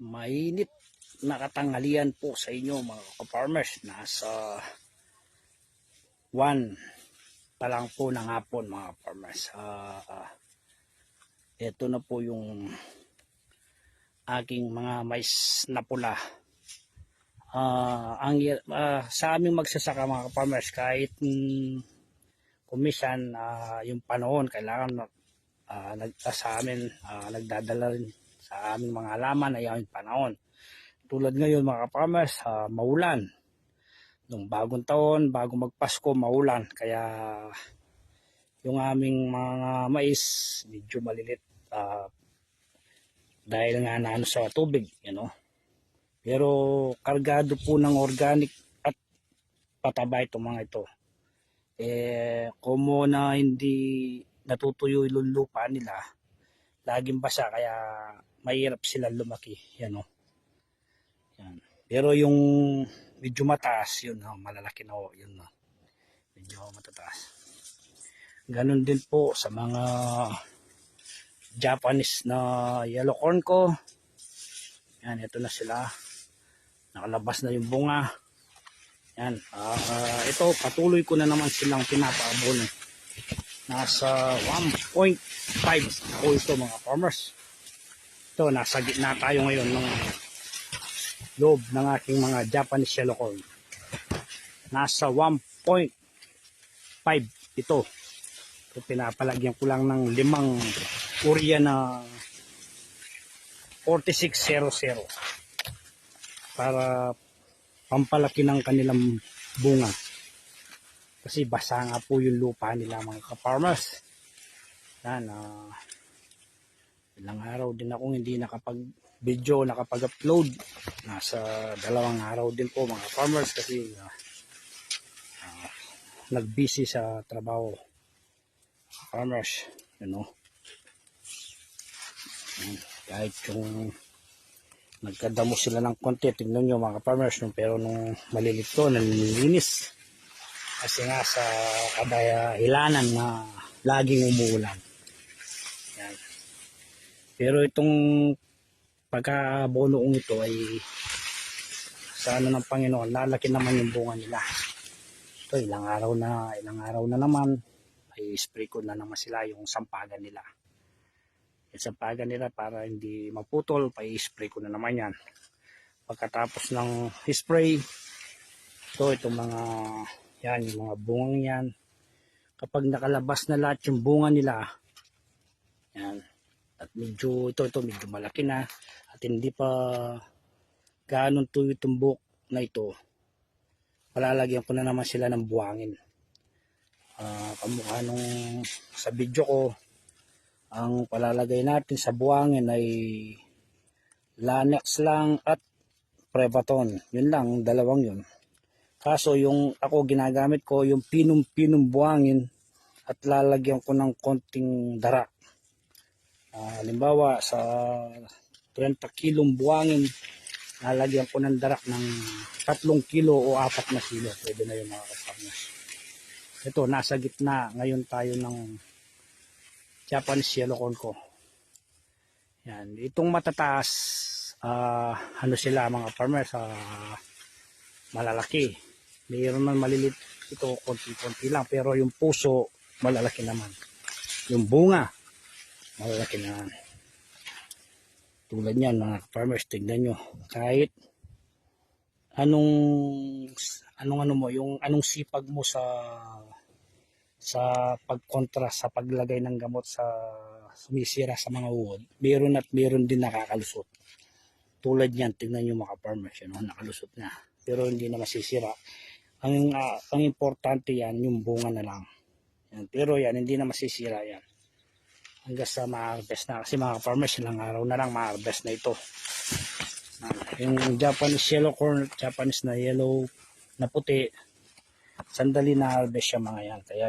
mainit na katanghalian po sa inyo mga ka-farmers. Nasa 1 pa lang po ng hapon mga farmers. Ah, ah, ito na po yung aking mga mais na pula. Ah, ang ah, sa aming magsasaka mga farmers kahit mm, kumisan ah, yung panahon kailangan ah, nag, ah, sa amin ah, nagdadala rin sa aming mga halaman ay yung panahon. Tulad ngayon mga farmers, ah, maulan. Nung bagong taon, bago magpasko, maulan. Kaya yung aming mga mais medyo malilit ah, dahil nga na ano sa tubig, you know. Pero kargado po ng organic at pataba itong mga ito. Eh, kumo na hindi natutuyo yung lupa nila, laging basa kaya mahirap sila lumaki. Yan o. Yan. Pero yung medyo mataas, yun oh, malalaki na o. Yun oh. Medyo matataas. Ganon din po sa mga Japanese na yellow corn ko. Yan, ito na sila. Nakalabas na yung bunga. Yan. ah, ah, ito, patuloy ko na naman silang pinapaabon. Nasa 1.5 ako ito mga farmers. Ito, nasa gitna tayo ngayon ng loob ng aking mga Japanese yellow corn. Nasa 1.5 ito. Ito, pinapalagyan ko lang ng limang urya na 4600 para pampalaki ng kanilang bunga. Kasi basa nga po yung lupa nila mga ka-farmers. Yan, ah, ilang araw din akong hindi nakapag-video, nakapag-upload. Nasa dalawang araw din po mga farmers kasi ah, ah, nag-busy sa trabaho. Farmers, you know. Kahit yung nagkadamo sila ng konti, tingnan nyo mga farmers, no? pero nung malilit to, nanilinis. Kasi nga sa kadahilanan na laging umuulan. Pero itong pagkabonoong ito ay sa ano ng Panginoon, lalaki naman yung bunga nila. Ito, ilang araw na, ilang araw na naman, ay spray ko na naman sila yung sampagan nila. Yung sampagan nila para hindi maputol, pa spray ko na naman yan. Pagkatapos ng spray, ito, itong mga, yan, yung mga bungang yan. Kapag nakalabas na lahat yung bunga nila, yan, at medyo, ito, ito, medyo malaki na, at hindi pa gaano tuyo buhok na ito, palalagyan ko na naman sila ng buwangin. Ah, kamukha nung sa video ko, ang palalagay natin sa buwangin ay Lanex lang at Prevaton. Yun lang, dalawang yun. Kaso yung ako ginagamit ko, yung pinum-pinum buwangin at lalagyan ko ng konting dara. Ah, halimbawa, sa 30 kilong buwangin, lalagyan ko ng darak ng 3 kilo o 4 na kilo. Pwede na yun mga kasarnas. Ito, nasa gitna. Ngayon tayo ng Japanese yellow corn ko. Yan. Itong matataas, ah, ano sila mga farmers, ah, malalaki. Mayroon man malilit ito, konti-konti lang. Pero yung puso, malalaki naman. Yung bunga, malalaki naman. Tulad niyan mga farmers, tignan nyo. Kahit anong anong ano mo, yung anong sipag mo sa sa pagkontra sa paglagay ng gamot sa sumisira sa mga uod, meron at meron din nakakalusot. Tulad niyan, tignan nyo mga farmers, yun, nakalusot na. Pero hindi na masisira. Ang, ah, ang importante yan, yung bunga na lang. Yan. Pero yan, hindi na masisira yan. Hanggang sa ma-harvest na. Kasi mga farmers, ilang araw na lang ma-harvest na ito. Ah, yung Japanese yellow corn, Japanese na yellow na puti, sandali na harvest siya mga yan. Kaya